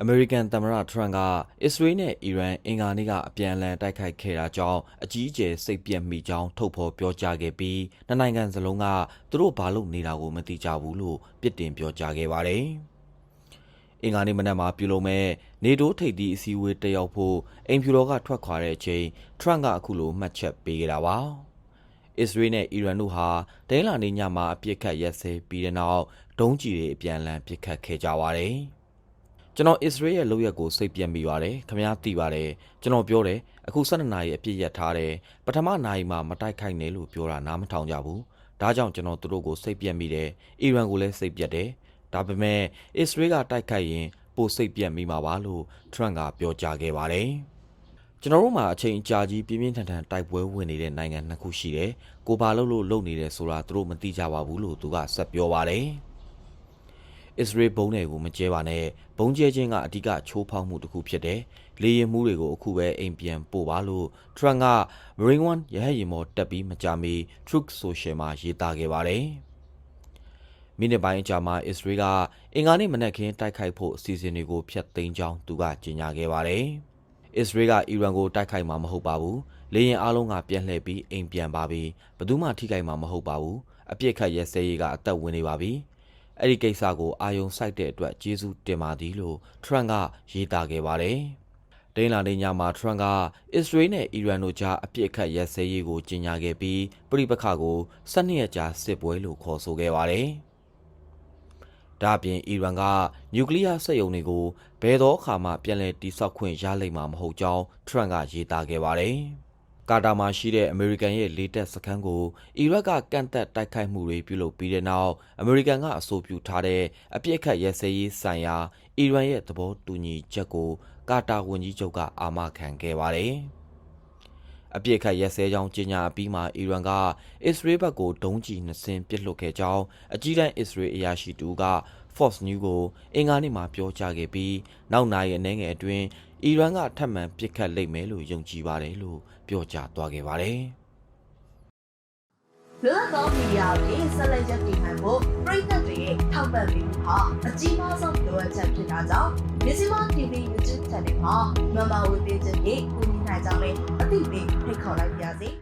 အမေရိကန်သမ္မတထရန့်ကအစ္စရေးနဲ့အီရန်အင်္ဂါနေ့ကအပြန်အလှန်တိုက်ခိုက်ခဲ့တာကြောင့်အကြီးအကျယ်စိတ်ပြက်မိကြောင်းထုတ်ဖော်ပြောကြားခဲ့ပြီးနှစ်နိုင်ငံစလုံးကသူတို့ဘာလို့နေတာကိုမသိကြဘူးလို့ပြစ်တင်ပြောကြားခဲ့ပါတယ်။အင်္ဂါနေ့မနက်မှာပြုလုပ်မဲ့နေတိုးထိပ်သီးအစည်းအဝေးတက်ရောက်ဖို့အိမ်ဖြူတော်ကထွက်ခွာတဲ့အချိန်ထရန့်ကအခုလိုမှတ်ချက်ပေးခဲ့တာပါ။အစ္စရေးနဲ့အီရန်တို့ဟာဒိန်းလာနေညမှာအပြစ်ခတ်ရက်စဲပြီးတဲ့နောက်ဒုံးကျည်တွေအပြန်အလှန်ပစ်ခတ်ခဲ့ကြပါတယ်။ ကျွန်တော်အစ္စရေးရဲ့လုပ်ရက်ကိုစိတ်ပြက်မိပါတယ်။ခမများသိပါတယ်။ကျွန်တော်ပြောတယ်အခု12နာရီအပြစ်ရက်ထားတယ်။ပထမနာရီမှာမတိုက်ခိုက်နဲ့လို့ပြောတာနားမထောင်ကြဘူး။ဒါကြောင့်ကျွန်တော်သူတို့ကိုစိတ်ပြက်မိတယ်။အီရန်ကိုလည်းစိတ်ပြက်တယ်။ဒါပေမဲ့အစ္စရေးကတိုက်ခိုက်ရင်ပိုစိတ်ပြက်မိမှာပါလို့ထရန့်ကပြောကြားခဲ့ပါတယ်။ကျွန်တော်တို့မှာအချိန်အကြာကြီးပြင်းပြင်းထန်ထန်တိုက်ပွဲဝင်နေတဲ့နိုင်ငံနှစ်ခုရှိတယ်။ကိုဘာလို့လို့လုပ်နေတယ်ဆိုတာသူတို့မသိကြပါဘူးလို့သူကဆက်ပြောပါတယ်။ အစ္စရေးဘုံတွေကိုမကျဲပါနဲ့ဘုံကျဲခြင်းကအဓိကချိုးဖောက်မှုတစ်ခုဖြစ်တယ်။လေရင်မှုတွေကိုအခုပဲအိမ်ပြန်ပို့ပါလို့ထရန့်က Marine One ရဟတ်ယာဉ်ပေါ်တက်ပြီးမကြမီ Truth Social မှာရေးသားခဲ့ပါတယ်။မိနစ်ပိုင်းအကြာမှာအစ္စရေးကအင်္ဂါနေ့မနက်ခင်းတိုက်ခိုက်ဖို့အစီအစဉ်တွေကိုဖျက်သိမ်းကြောင်းသူကကြေညာခဲ့ပါတယ်။အစ္စရေးကအီရန်ကိုတိုက်ခိုက်မှာမဟုတ်ပါဘူး။လေယာဉ်အားလုံးကပြန်လှည့်ပြီးအိမ်ပြန်ပါပြီ။ဘယ်သူမှထိခိုက်မှာမဟုတ်ပါဘူး။အပြစ်ခတ်ရဲစဲရေးကအသက်ဝင်နေပါပြီ။ အဲ့ဒီကိစ္စကိုအာယုံစိုက်တဲ့အတွက်ကျေးဇူးတင်ပါသည်လို့ထရန့်ကရေးသားခဲ့ပါတယ်။ဒိန်းလာနေညမှာထရန့်ကအစ္စရေးနဲ့အီရန်တို့ကြားအပြစ်အခတ်ရက်စဲရေးကိုကြေညာခဲ့ပြီးပြိပခါကို12ရက်ကြာစစ်ပွဲလို့ခေါ်ဆိုခဲ့ပါတယ်။ဒါ့အပြင်အီရန်ကနျူကလ িয়ার စက်ရုံတွေကိုဘယ်တော့အခါမှပြန်လည်တိစောက်ခွင့်ရလိမ့်မှာမဟုတ်ကြောင်းထရန့်ကရေးသားခဲ့ပါတယ်။ ကာတာမှာရှိတဲ့အမေရိကန်ရဲ့လေတပ်စခန်းကိုအီရတ်ကကန့်သက်တိုက်ခိုက်မှုတွေပြုလုပ်ပြီးတဲ့နောက်အမေရိကန်ကအဆိုပြုထားတဲ့အပြစ်အခတ်ရက်စဲရေးဆိုင်ရာအီရန်ရဲ့သဘောတူညီချက်ကိုကာတာဝန်ကြီးချုပ်ကအာမခံခဲ့ပါတယ်။အပြစ်ခတ်ရက်စဲကြောင်းကြေညာအပြီးမှာအီရန်ကအစ္စရေးဘက်ကိုဒုံးကျည်နှစ်စင်းပစ်လွှတ်ခဲ့ကြောင်းအကြီးတန်းအစ္စရေးအရာရှိတူက Fox News ကိုအင်္ဂါနေ့မှာပြောကြားခဲ့ပြီးနောက်နိုင်အနှဲငယ်အတွင်းအီရန်ကထပ်မံပစ်ခတ်လိမ့်မယ်လို့ယုံကြည်ပါတယ်လို့ပြောကြားသွားခဲ့ပါတယ်။လွတ်လပ်သောမီဒီယာတွေဆက်လက်ရပ်တည်နိုင်ဖို့ပြည်သက်တွေရဲ့ထောက်ပံ့ပေးမှုဟာအကြီးမားဆုံးလိုအပ်ချက်ဖြစ်တာကြောင့် Mizima TV YouTube Channel မှာ Member ဝင်ပေးခြင်းဖြင့်ကူညီနိုင်ကြောင်းလည်းအသိပေးဖိတ်ခေါ်လိုက်ပါရစေ။